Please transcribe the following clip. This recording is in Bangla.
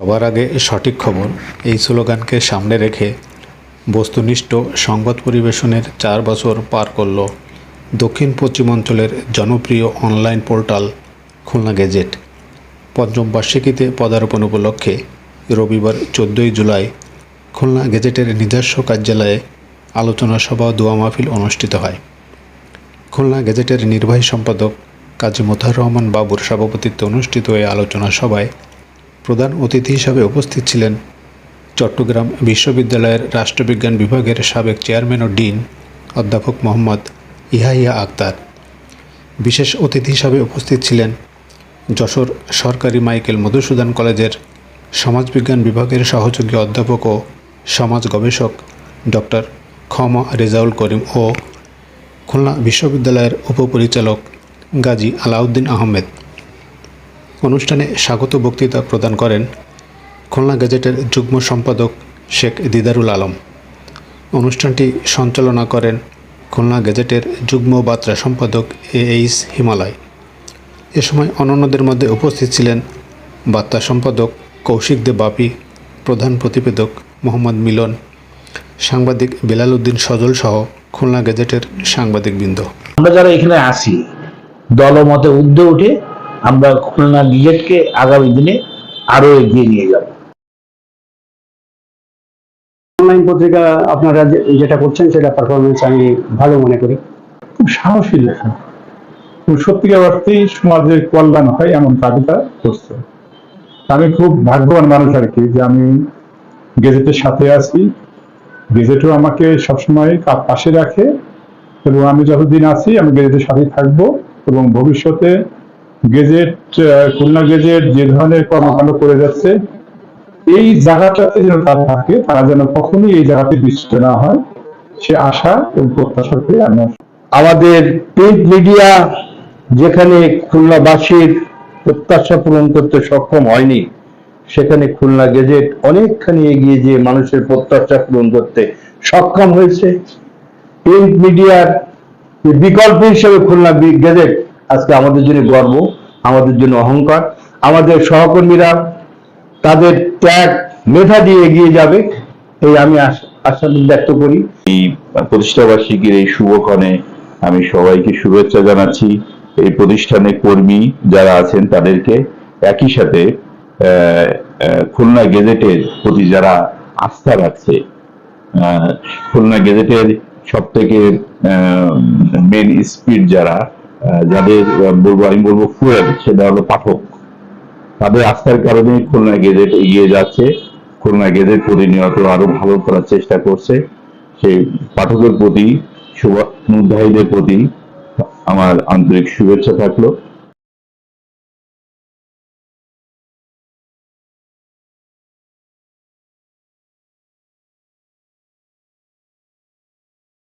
সবার আগে সঠিক খবর, এই স্লোগানকে সামনে রেখে বস্তুনিষ্ঠ সংবাদ পরিবেশনের চার বছর পার করল দক্ষিণ পশ্চিমাঞ্চলের জনপ্রিয় অনলাইন পোর্টাল খুলনা গেজেট। পঞ্চম বার্ষিকীতে পদার্পণ উপলক্ষে রবিবার চোদ্দোই জুলাই খুলনা গেজেটের নিজস্ব কার্যালয়ে আলোচনা সভা দোয়া মাহফিল অনুষ্ঠিত হয়। খুলনা গেজেটের নির্বাহী সম্পাদক কাজী মোতাহার রহমান বাবুর সভাপতিত্বে অনুষ্ঠিত এই আলোচনা সভায় প্রধান অতিথি হিসাবে উপস্থিত ছিলেন। চট্টগ্রাম বিশ্ববিদ্যালয়ের রাষ্ট্রবিজ্ঞান বিভাগের সাবেক চেয়ারম্যান ও ডিন অধ্যাপক মোহাম্মদ ইহাইয়া আক্তার। বিশেষ অতিথি হিসাবে উপস্থিত ছিলেন যশোর সরকারি মাইকেল মধুসূদন কলেজের সমাজবিজ্ঞান বিভাগের সহযোগী অধ্যাপক ও সমাজ গবেষক ডক্টর খমা রেজাউল করিম ও খুলনা বিশ্ববিদ্যালয়ের উপপরিচালক গাজী আলাউদ্দিন আহমেদ। অনুষ্ঠানে স্বাগত বক্তৃতা প্রদান করেন খুলনা গেজেটের যুগ্ম সম্পাদক শেখ দিদারুল আলম। অনুষ্ঠানটি সঞ্চালনা করেন খুলনা গেজেটের যুগ্ম বার্তা সম্পাদক এ এইচ হিমালয়। এ সময় অন্যান্যদের মধ্যে উপস্থিত ছিলেন বার্তা সম্পাদক কৌশিক দে বাপি, প্রধান প্রতিবেদক মোহাম্মদ মিলন, সাংবাদিক বেলাল উদ্দিন সজল সহ খুলনা গেজেটের সাংবাদিকবৃন্দ। আমরা যারা এখানে আসি দলমতে উদ্যোগ উঠে আমরা খুলনা গেজেটকে আগামী দিনে আরও এগিয়ে নিয়ে যাব। অনলাইন পত্রিকা আপনারা যে- যেটা করছেন সেটা পারফরমেন্স আমি ভালো মনে করি। খুব সাহসী লেখা খুব সত্যিকার অর্থেই সমাজের কল্যাণ হয় এমন কাজটা করছে। আমি খুব ভাগ্যবান মানুষ আর কি যে আমি গেজেটের সাথে আছি। গেজেটও আমাকে সবসময় কা- পাশে রাখে। এবং আমি যতদিন আছি আমি গেজেটের সাথে থাকব এবং ভবিষ্যতে গেজেট খুলনা গেজেট যে ধরনের কর্মকাণ্ড করে যাচ্ছে, এই জায়গাটাতে যেন তারা থাকে, তারা যেন কখনোই এই জায়গাতে বিস্তৃত না হয়, সে আশা এবং প্রত্যাশাকে আমি আমাদের মিডিয়া যেখানে খুলনাবাসীর প্রত্যাশা পূরণ করতে সক্ষম হয়নি, সেখানে খুলনা গেজেট অনেকখানি এগিয়ে গিয়ে মানুষের প্রত্যাশা পূরণ করতে সক্ষম হয়েছে। প্রিন্ট মিডিয়ার বিকল্প হিসেবে খুলনা গেজেট আজকে আমাদের জন্য গর্ব। আমাদের জন্য অহংকার। আমাদের সহকর্মীরা তাদের ত্যাগ, মেধা দিয়ে এগিয়ে যাবে, এই আমি আশ- আশাবাদ ব্যক্ত করি। এই প্রতিষ্ঠাবার্ষিকীর এই শুভক্ষণে আমি সবাইকে শুভেচ্ছা জানাচ্ছি। এই প্রতিষ্ঠানে কর্মী যারা আছেন তাদেরকে একই সাথে খুলনা গেজেটের প্রতি যারা আস্থা রাখছে খুলনা গেজেটের সব থেকে মেন স্পিড যারা যাদের বলব, আমি বলব ফুয়েল সেটা হলো পাঠক। তাদের আস্থার কারণে খুলনা গেজেট এগিয়ে যাচ্ছে। খুলনা গেজেট প্রতিনিয়ত আরও ভালো করার চেষ্টা করছে। সেই পাঠকের প্রতি শুভানুধ্যায়ীদের প্রতি আমার আন্তরিক শুভেচ্ছা থাকল।